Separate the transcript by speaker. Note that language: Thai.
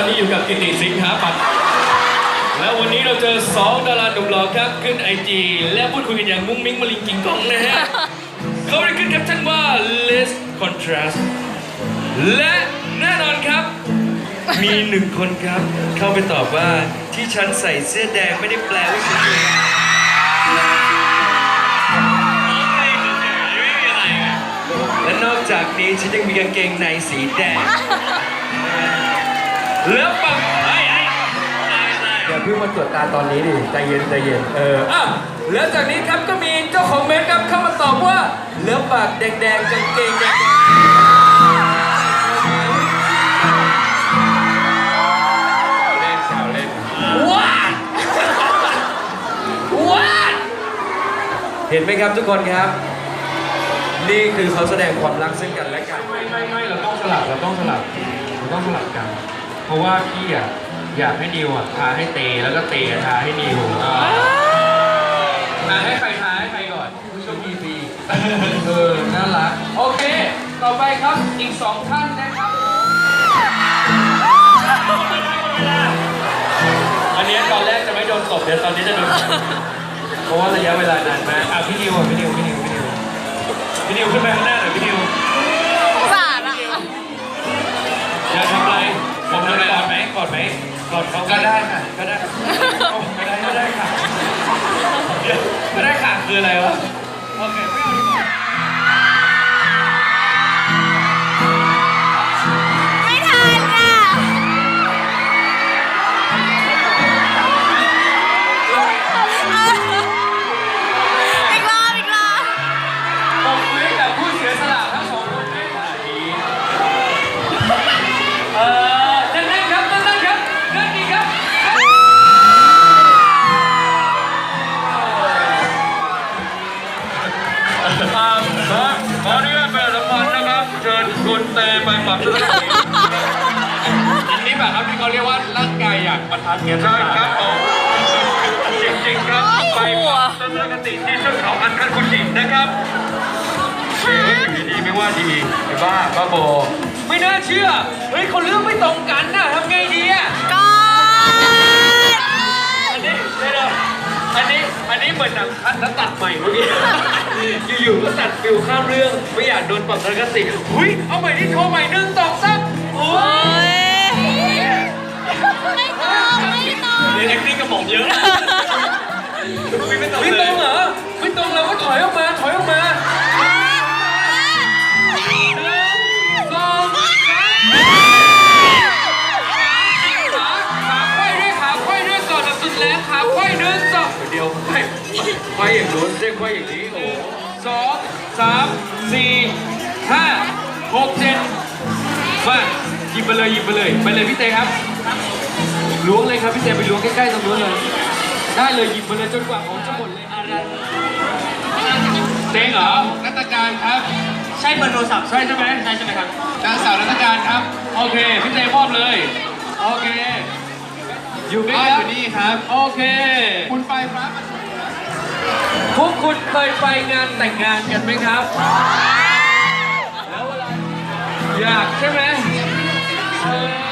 Speaker 1: อนนี้อยู่กับกิติสิงหาปัตย์แล้ววันนี้เราเจอสองดาราหนุ่มหล่อครับขึ้นไอจีและพูดคุยกันอย่างมุ้งมิ้งมะลิงกิงกองนะฮะเขาได้ขึ้นแคปชั่นว่า less contrast และแน่นอนครับ มีหนึ่งคนครับ เข้าไปตอบว่าที่ฉันใส่เสื้อแดงไม่ได้แปลว่าฉันเลยและนอกจากนี้ฉันยังมีกางเกงในสีแดง แล้วปังไอ้ไอ้
Speaker 2: อย่าเพิ่งมาตรวจตาตอนนี้ดิใจเย็นใจเย็น
Speaker 1: เอออะแล้วจากนี้ครับก็มีเจ้าของเมนต์ครับเข้ามาตอบว่าเหลือปากแดงๆกางเกงแดงๆ
Speaker 2: เล่นแซวเล่น
Speaker 1: ว้าดว้าด
Speaker 2: เห็นไหมครับทุกคนครับ นี่คือเขาแสดงความรักซึ่งกันและกัน
Speaker 3: ไม่ไม่ไม่เราต้องสลับเราต้องสลับเราต้องสลับกันเพ ราะว่าพี่อะอยากให้นิวอะทาให้เตแล้วก็เตอะทาให้นิวอ่าอะให้ใครทาให้ใครก่อนผู้โชคดีดีเออน่ารัก
Speaker 1: โอเค ต่อไปครับอีกสองท่านนะครับ
Speaker 3: อันเนี้ยตอนแรกจะไม่โดนตบเดี๋ยวตอนนี้จะโดนตบเพราะว่าระยะเวลานานมากอะพี่นิวอะพี่นิวพี่นิวพี่นิวพี่นิวขึ้นไปข้างหน้าหน่อยพี่นิว
Speaker 4: สารอะ
Speaker 3: อยากทำอะไไหมก่อนไหมกอนเขาก็ได้ค่ะ ก็ได้ก็ได้ก็ได้ค่ะก็ได้ค่ะคืออะไรวะ โอเค เตไปปรับทัศนคติอันนี้แบบครับที่เขาเรียกว่าร่างกายอยากประทานเกียรติใช่ครับผมจริงๆครับไปปรับทัศนคติที่เชือกเขาอันคันคุณหญิงนะครับเฮ้ยอยู่ดีๆไม่ว่าดีไอ้บ้าบ้าโบ
Speaker 1: ไม่น่าเชื่อ เฮ้ยเขาเลือกไม่ตรงกันน่ะทำไงดีอะ
Speaker 4: ก่อน
Speaker 1: อันนี้เดี๋ยวๆอันนี้อันนี้เหมือนหนังคัดแล้วตัดใหม่เมื่อกี้ อยู่ๆก็ตัดฟิวข้ามเรื่อง ไม่อยากโดนปรับทัศนคติหุ้ย เอาใหม่ที่โชว์ใหม่หนึ่งสองสามโอ้
Speaker 4: โอ้
Speaker 1: ย
Speaker 4: ยไม่ต้องไม่ต้อง
Speaker 3: เรียนแอคติ้งกับหม่อมเยอะ ไม่ไม่ตรง
Speaker 1: ไม่
Speaker 3: เล
Speaker 1: ตร
Speaker 3: ย
Speaker 1: งเหรอ ไม่ตรงเราก็ถอยออกมา ถอยออกมา สี่ห้าหกเจ็ดมาหยิบไปเลยหยิบไปเลยไปเลยพี่เต้ครับล้วงเลยครับพี่เต้ไปล้วงใกล้ๆตรงนู้นเลย ได้เลยหยิบมาเลยจนกว่าของจะหมดเลยอะไรเต้งเหรอ
Speaker 3: นักการครับ
Speaker 1: ใช่เบอร์โทรศัพท์ใช่ใช่ไหมใช่ใช่ไหมครับ
Speaker 3: นางสาวนักการครับ
Speaker 1: โอเคพี่เต้มอบเลยโอเคอยู่ใก
Speaker 3: บ้า
Speaker 1: ล้
Speaker 3: นอยู่นี่ครับ
Speaker 1: ๆโอเค
Speaker 3: คุณไปครับ
Speaker 1: พวกคุณเคยไปงานแต่งงานกันไหมครับ แล้วเวลาอยากใช่ไหมเออ